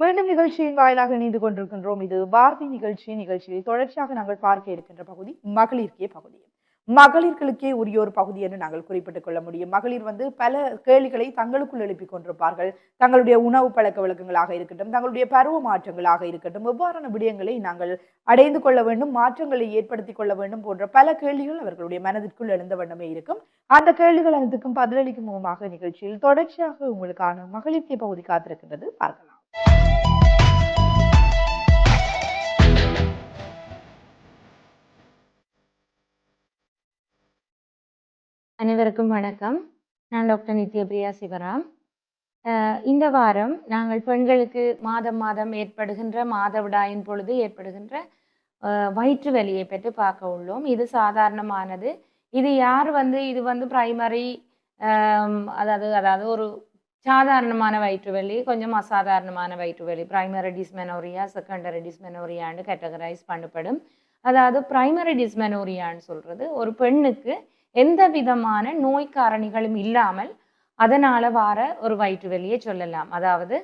மீண்டும் நிகழ்ச்சியின் வாயிலாக இணைந்து கொண்டிருக்கின்றோம். இது பாரதி நிகழ்ச்சி. நிகழ்ச்சியில் தொடர்ச்சியாக நாங்கள் பார்க்க இருக்கின்ற பகுதி மகளிர்க்கே பகுதி. மகளிர்களுக்கே உரிய ஒரு பகுதி என்று நாங்கள் குறிப்பிட்டுக் கொள்ள முடியும். மகளிர் வந்து பல கேள்விகளை தங்களுக்குள் எழுப்பிக் கொண்டிருப்பார்கள். தங்களுடைய உணவு பழக்க வழக்கங்களாக இருக்கட்டும் தங்களுடைய பருவ மாற்றங்களாக இருக்கட்டும் எவ்வாறான விடயங்களை நாங்கள் அடைந்து கொள்ள வேண்டும் மாற்றங்களை ஏற்படுத்தி கொள்ள வேண்டும் போன்ற பல கேள்விகள் அவர்களுடைய மனதிற்குள் எழுந்த வண்ணமே இருக்கும். அந்த கேள்விகள் அனைத்துக்கும் பதிலளிக்கும் முகமாக நிகழ்ச்சியில் தொடர்ச்சியாக உங்களுக்கான மகளிர்க்கே பகுதி காத்திருக்கின்றது. பார்க்கலாம். அனைவருக்கும் வணக்கம். நான் டாக்டர் நித்யபிரியா சிவராம். இந்த வாரம் நாங்கள் பெண்களுக்கு மாதம் மாதம் ஏற்படுகின்ற மாதவிடாயின் பொழுது ஏற்படுகின்ற வயிற்று வலியை பற்றி பார்க்க உள்ளோம். இது சாதாரணமானது. இது யார் வந்து இது வந்து பிரைமரி அதாவது அதாவது ஒரு சாதாரணமான வயிற்றுவலி கொஞ்சம் அசாதாரணமான வயிற்றுவலி ப்ரைமரி பிரைமரி டிஸ்மெனோரியா செகண்டரி டிஸ்மெனோரியான்னு கேட்டகரைஸ் பண்ணப்படும். அதாவது பிரைமரி டிஸ்மெனோரியான்னு சொல்கிறது ஒரு பெண்ணுக்கு எந்த விதமான நோய் காரணிகளும் இல்லாமல் அதனால் வார ஒரு வயிற்று வலியை சொல்லலாம். அதாவது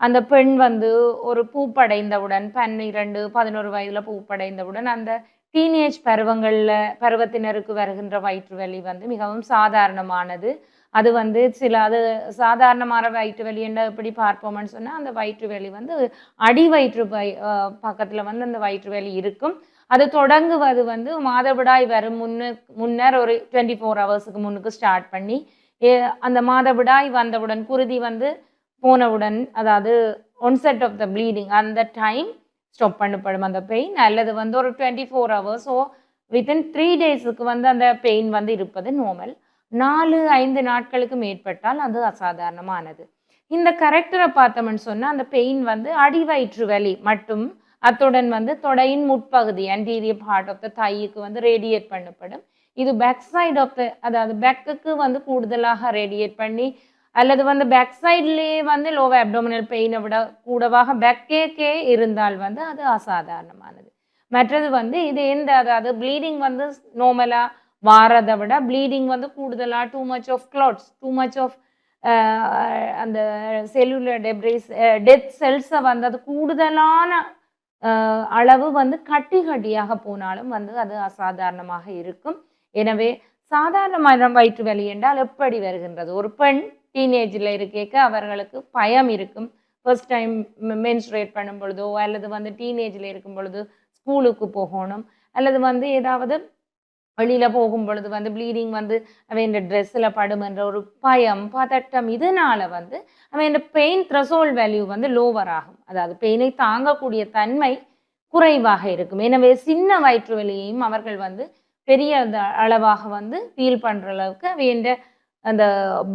அந்த பெண் வந்து ஒரு பூப்படைந்தவுடன் பன்னிரண்டு பதினோரு வயதில் பூப்படைந்தவுடன் அந்த டீனேஜ் பருவங்களில் பருவத்தினருக்கு வருகின்ற வயிற்று வலி வந்து மிகவும் சாதாரணமானது. அது வந்து சில அது சாதாரணமான வயிற்று வலி என்ன எப்படி பார்ப்போம்னு சொன்னால் அந்த வயிற்று வலி வந்து அடி வயிற்று பை பக்கத்தில் வந்து அந்த வயிற்று வலி இருக்கும். அது தொடங்குவது வந்து மாதவிடாய் வரும் முன்னு முன்னர் ஒரு டுவெண்ட்டி ஃபோர் ஹவர்ஸுக்கு முன்னுக்கு ஸ்டார்ட் பண்ணி ஏ- அந்த மாதவிடாய் வந்தவுடன் குருதி வந்து போனவுடன் அதாவது ஒன்செட் ஆஃப் த ப்ளீடிங் அந்த டைம் ஸ்டாப் பண்ணப்படும் அந்த பெயின் அல்லது வந்து ஒரு twenty four hours so within three டேஸுக்கு வந்து அந்த பெயின் வந்து இருப்பது நார்மல் நாலு ஐந்து நாட்களுக்கு மேற்பட்டால் அது அசாதாரணமானது. இந்த கரெக்டரை பார்த்தோம்னு சொன்னால் அந்த பெயின் வந்து அடிவயிற்று வலி மட்டும் அத்துடன் வந்து தொடையின் முற்பகுதி அன்டீரியர் பார்ட் ஆஃப் த தைக்கு வந்து ரேடியேட் பண்ணப்படும். இது பேக் சைடு ஆஃப் த அதாவது பேக்குக்கு வந்து கூடுதலாக ரேடியேட் பண்ணி அல்லது வந்து பேக் சைட்லேயே வந்து லோவ அப்டோமினல் பெயினை விட கூடவாக பேக்கேக்கே இருந்தால் வந்து அது அசாதாரணமானது. மற்றது வந்து இது எந்த அதாவது ப்ளீடிங் வந்து நார்மலாக வாரதை விட ப்ளீடிங் வந்து கூடுதலாக too much of clots too much of அந்த செல்லுலர் டெப்ரிஸ் டெத் செல்ஸை வந்து அது கூடுதலான அளவு வந்து கட்டி கட்டியாக போனாலும் வந்து அது அசாதாரணமாக இருக்கும். எனவே சாதாரணமான வயிற்று வலி என்றால் எப்படி வருகின்றது? ஒரு பெண் டீனேஜில் இருக்கேக்க அவர்களுக்கு பயம் இருக்கும். ஃபர்ஸ்ட் டைம் மென்ஸ்ட்ரேட் பண்ணும் பொழுதோ அல்லது வந்து டீனேஜில் இருக்கும் பொழுது ஸ்கூலுக்கு போகணும் அல்லது வந்து ஏதாவது வெளியில் போகும் பொழுது வந்து ப்ளீடிங் வந்து அவன் ட்ரெஸ்ஸில் படுமென்ற ஒரு பயம் பதட்டம் இதனால் வந்து அவன் பெயின் த்ரெசோல் வேல்யூ வந்து லோவர் ஆகும். அதாவது பெயினை தாங்கக்கூடிய தன்மை குறைவாக இருக்கும். எனவே சின்ன வயிற்று வலியையும் அவர்கள் வந்து பெரிய அந்த அளவாக வந்து ஃபீல் பண்ணுற அளவுக்கு அவன் அந்த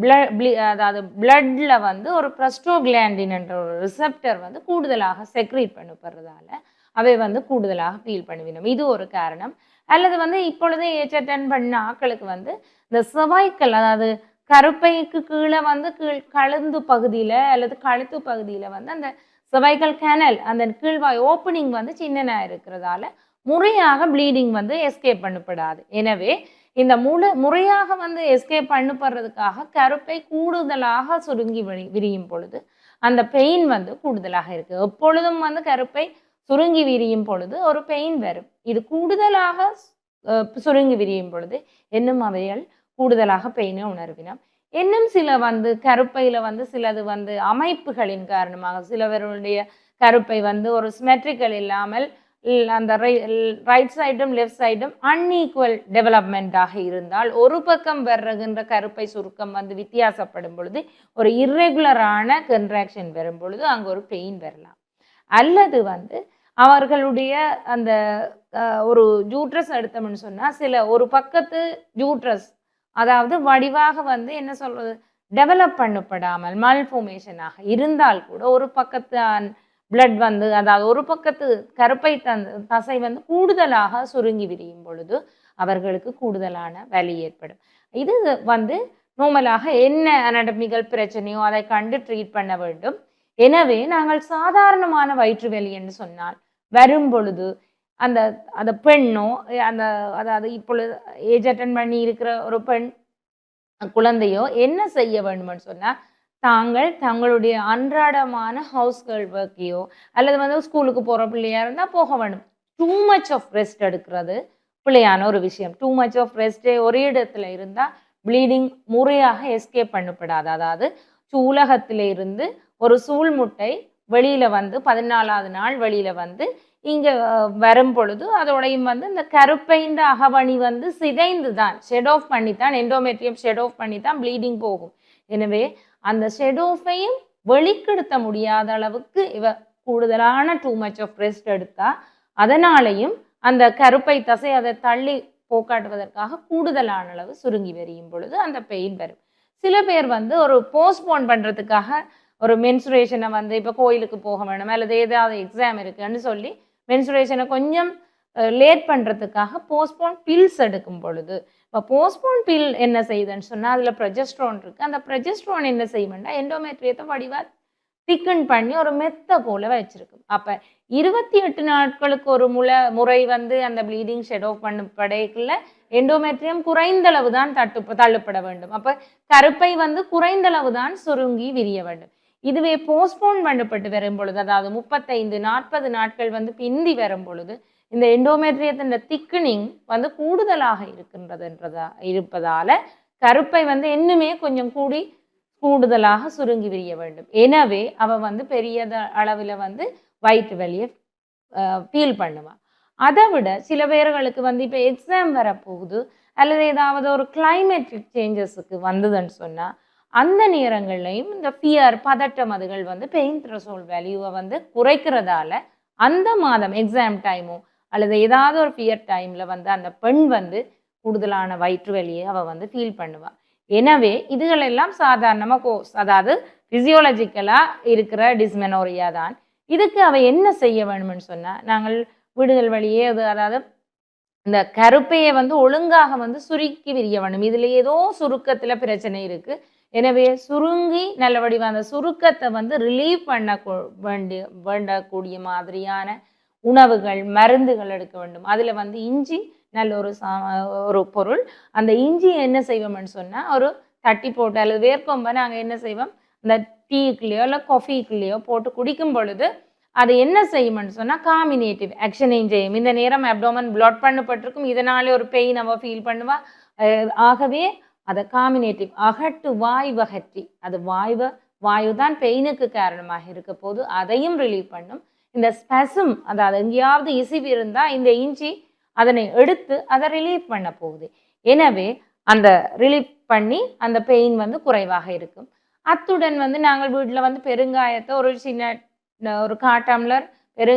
பிளட் அதாவது பிளட்டில் வந்து ஒரு ப்ரஸ்டோகிளாண்டின் என்ற ஒரு ரிசெப்டர் வந்து கூடுதலாக செக்ரேட் பண்ணப்படுறதால அவை வந்து கூடுதலாக ஃபீல் பண்ணுவினோம் இது ஒரு காரணம். அல்லது வந்து இப்பொழுதே ஏஜ் அட்டன் பண்ண ஆட்களுக்கு வந்து இந்த செவாய்க்கல் அதாவது கருப்பைக்கு கீழே வந்து கீழ் கழுந்து பகுதியில் அல்லது கழுத்து பகுதியில் வந்து அந்த செவைக்கல் கேனல் அந்த கீழ்வாய் ஓப்பனிங் வந்து சின்னனாக இருக்கிறதால முறையாக ப்ளீடிங் வந்து எஸ்கேப் பண்ணப்படாது. எனவே இந்த முழு முறையாக வந்து எஸ்கேப் பண்ணப்படுறதுக்காக கருப்பை கூடுதலாக சுருங்கி விரி- விரியும் பொழுது அந்த பெயின் வந்து கூடுதலாக இருக்குது எப்பொழுதும் வந்து கருப்பை சுருங்கி விரியும் பொழுது ஒரு பெயின் வரும். இது கூடுதலாக சுருங்கி விரியும் பொழுது இன்னும் அவைகள் கூடுதலாக பெயினை உணர்வினம். இன்னும் சில வந்து கருப்பையில் வந்து சிலது வந்து அமைப்புகளின் காரணமாக சிலவருடைய கருப்பை வந்து ஒரு சிமெட்ரிக்கல் இல்லாமல் அந்த ரைட் சைடும் லெஃப்ட் சைடும் அன்ஈக்குவல் டெவலப்மெண்ட்டாக இருந்தால் ஒரு பக்கம் வர்றகின்ற கருப்பை சுருக்கம் வந்து வித்தியாசப்படும் பொழுது ஒரு இர்ரெகுலரான கன்ட்ராக்ஷன் வரும் பொழுது அங்கே ஒரு பெயின் வரலாம். அல்லது வந்து அவர்களுடைய அந்த ஒரு ஜூட்ரஸ் எடுத்தோம்னு சொன்னால் சில ஒரு பக்கத்து ஜூட்ரஸ் அதாவது வடிவாக வந்து என்ன சொல்றது டெவலப் பண்ணப்படாமல் மல்ஃபோமேஷனாக இருந்தால் கூட ஒரு பக்கத்து பிளட் வந்து அதாவது ஒரு பக்கத்து கருப்பை தந்த தசை வந்து கூடுதலாக சுருங்கி விரியும் பொழுது அவர்களுக்கு கூடுதலான வலி ஏற்படும். இது வந்து நோமலாக என்ன அனடமிகள் பிரச்சனையோ அதை கண்டு ட்ரீட் பண்ண வேண்டும். எனவே நாங்கள் சாதாரணமான வயிற்று வலி என்று சொன்னால் வரும் பொழுது அந்த அந்த பெண்ணோ அந்த அதாவது இப்பொழுது ஏஜ் அட்டன் பண்ணி இருக்கிற ஒரு பெண் குழந்தையோ என்ன செய்ய வேண்டும்னு சொன்னால் தாங்கள் தங்களுடைய அன்றாடமான ஹவுஸ் கேர்ள் ஒர்க்கையோ அல்லது வந்து ஸ்கூலுக்கு போகிற பிள்ளையாக இருந்தால் போக வேணும் டூ மச் ஆஃப் ரெஸ்ட் எடுக்கிறது பிள்ளையான ஒரு விஷயம். டூ மச் ஆஃப் ரெஸ்ட்டே ஒரே இடத்துல இருந்தால் ப்ளீடிங் முறையாக எஸ்கேப் பண்ணப்படாது. அதாவது சூலகத்தில் இருந்து ஒரு சூழ்முட்டை வெளியில் வந்து பதினாலாவது நாள் வெளியில் வந்து இங்கே வரும் பொழுது அதோடையும் வந்து இந்த கருப்பைந்த அகவணி வந்து சிதைந்து தான் ஷெட் ஆஃப் பண்ணி தான் எண்டோமெட்ரியம் ஷெட் ஆஃப் பண்ணி தான் ப்ளீடிங் போகும். எனவே அந்த ஷெட் ஆஃபையும் வெளிக்கெடுத்த முடியாத அளவுக்கு இவ கூடுதலான டூ மச் ஆஃப் ரெஸ்ட் எடுத்தா அதனாலையும் அந்த கருப்பை தசை அதை தள்ளி போக்காட்டுவதற்காக கூடுதலான அளவு சுருங்கி வரியும் பொழுது அந்த பெயின் வரும். சில பேர் வந்து ஒரு போஸ்ட்போன் பண்ணுறதுக்காக ஒரு மென்சுரேஷனை வந்து இப்போ கோயிலுக்கு போக வேணும் அல்லது ஏதாவது எக்ஸாம் இருக்குன்னு சொல்லி மென்சுரேஷனை கொஞ்சம் லேட் பண்ணுறதுக்காக போஸ்ட்போன் பில்ஸ் எடுக்கும் பொழுது இப்போ போஸ்ட்போன் பில் என்ன செய்யுதுன்னு சொன்னால் அதில் ப்ரொஜெஸ்ட்ரோன் இருக்குது அந்த ப்ரொஜெஸ்ட்ரோன் என்ன செய்யுமெண்டா எண்டோமெட்ரியத்தை வடிவா திக்கன் பண்ணி ஒரு மெத்த போல வச்சிருக்கும். அப்போ இருபத்தி எட்டு நாட்களுக்கு ஒரு முளை முறை வந்து அந்த ப்ளீடிங் ஷெடோ பண்ண பண்ணப்படைக்குள்ள எண்டோமெட்ரியம் குறைந்தளவு தான் தட்டு தள்ளப்பட வேண்டும். அப்போ கருப்பை வந்து குறைந்தளவு தான் சுருங்கி விரிய வேண்டும். இதுவே போஸ்ட்போன் பண்ணப்பட்டு வரும் பொழுது அதாவது முப்பத்தைந்து நாற்பது நாட்கள் வந்து பிந்தி வரும் பொழுது இந்த எண்டோமெட்ரியத்தின் திக்கனிங் வந்து கூடுதலாக இருக்கின்றதுன்றதா இருப்பதால கருப்பை வந்து இன்னுமே கொஞ்சம் கூடி கூடுதலாக சுருங்கி விரிய வேண்டும். எனவே அவ வந்து பெரிய அளவில் வந்து வயிற்று வலியை ஃபீல் பண்ணுவான் அதை விட சில பேர்களுக்கு வந்து இப்போ எக்ஸாம் வரப்போகுது அல்லது ஏதாவது ஒரு கிளைமேட்டிக் சேஞ்சஸுக்கு வந்ததுன்னு சொன்னால் அந்த நேரங்கள்லையும் இந்த ஃபியர் பதட்டம் அதுகள் வந்து பெயின் த்ரெஷோல் வேல்யூவை வந்து குறைக்கிறதால அந்த மாதம் எக்ஸாம் டைமோ அல்லது ஏதாவது ஒரு ஃபியர் டைமில் வந்து அந்த பெண் வந்து கூடுதலான வயிற்று வலியை அவள் வந்து ஃபீல் பண்ணுவாள் எனவே இதுகளெல்லாம் சாதாரணமாக கோர்ஸ் அதாவது ஃபிசியோலஜிக்கலாக இருக்கிற டிஸ்மெனோரியா தான். இதுக்கு அவள் என்ன செய்ய வேணும்னு சொன்னால் நாங்கள் வீடுகள் வழியே அது அதாவது இந்த கருப்பையை வந்து ஒழுங்காக வந்து சுருக்கி விரிய வேணும். இதில் ஏதோ சுருக்கத்தில் பிரச்சனை இருக்குது எனவே சுருங்கி நல்ல வடிவம் அந்த சுருக்கத்தை வந்து ரிலீவ் பண்ண வேண்டிய வேண்டக்கூடிய மாதிரியான உணவுகள் மருந்துகள் எடுக்க வேண்டும். அதில் வந்து இஞ்சி நல்ல ஒரு சா ஒரு பொருள். அந்த இஞ்சி என்ன செய்வோம்னு சொன்னால் ஒரு தட்டி போட்டு அல்லது வேர்க்கொம்பை நாங்கள் என்ன செய்வோம்? இந்த டீக்குள்ளேயோ இல்லை காஃபிக்குள்ளேயோ போட்டு குடிக்கும் பொழுது அது என்ன செய்யும்னு சொன்னால் காமினேட்டிவ் ஆக்ஷனையும் செய்யும். இந்த நேரம் அப்டோமன் பிளாட் பண்ணப்பட்டிருக்கும். இதனாலே ஒரு பெயின் நம்ம ஃபீல் பண்ணுவா. ஆகவே அதை காமினேட்டிவ் அகட்டு வாய்வகற்றி அது வாய்வ வாயு தான் பெயினுக்கு காரணமாக இருக்க போது அதையும் ரிலீவ் பண்ணும். இந்த ஸ்பெசம் அதாவது எங்கேயாவது இசிவு இருந்தால் இந்த இஞ்சி அதனை எடுத்து அதை ரிலீவ் பண்ண போகுது. எனவே அந்த ரிலீவ் பண்ணி அந்த பெயின் வந்து குறைவாக இருக்கும். அத்துடன் வந்து நாங்கள் வீட்டில் வந்து பெருங்காயத்தை ஒரு சின்ன ஒரு காட்டம்லர் பெரு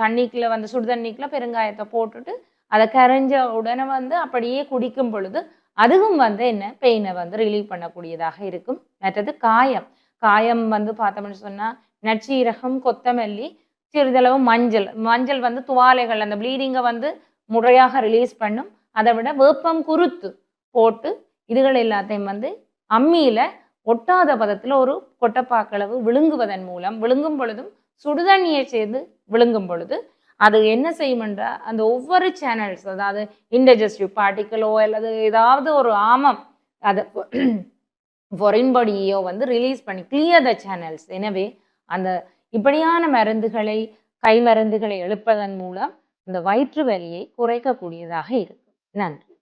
தண்ணிக்குள்ள வந்து சுடு தண்ணிக்குள்ள பெருங்காயத்தை போட்டுட்டு அதை கரைஞ்ச உடனே வந்து அப்படியே குடிக்கும் பொழுது அதுவும் வந்து என்ன? பெயினை வந்து ரிலீவ் பண்ணக்கூடியதாக இருக்கும். மற்றது காயம். காயம் வந்து பார்த்தோம்னு சொன்னால் நச்சீரகம் கொத்தமல்லி சிறிதளவு மஞ்சள். மஞ்சள் வந்து துவாலைகள் அந்த ப்ளீடிங்கை வந்து முறையாக ரிலீஸ் பண்ணும். அதை விட வேப்பம் குருத்து போட்டு இதுகள் எல்லாத்தையும் வந்து அம்மியில் ஒட்டாத பதத்தில் ஒரு கொட்டப்பாக்களவு விழுங்குவதன் மூலம் விழுங்கும் பொழுதும் சுடுதண்ணியை சேர்ந்து விழுங்கும் பொழுது அது என்ன செய்யுமென்றா அந்த ஒவ்வொரு சேனல்ஸ் அதாவது இன்டஜஸ்டிவ் பார்ட்டிக்கலோ அல்லது ஏதாவது ஒரு ஆமம் அதை foreign பாடியோ வந்து ரிலீஸ் பண்ணி கிளியர் த சேனல்ஸ் எனவே அந்த இப்படியான மருந்துகளை கை மருந்துகளை எழுப்பதன் மூலம் இந்த வயிற்று வலியை குறைக்கக்கூடியதாக இருக்கும். நன்றி.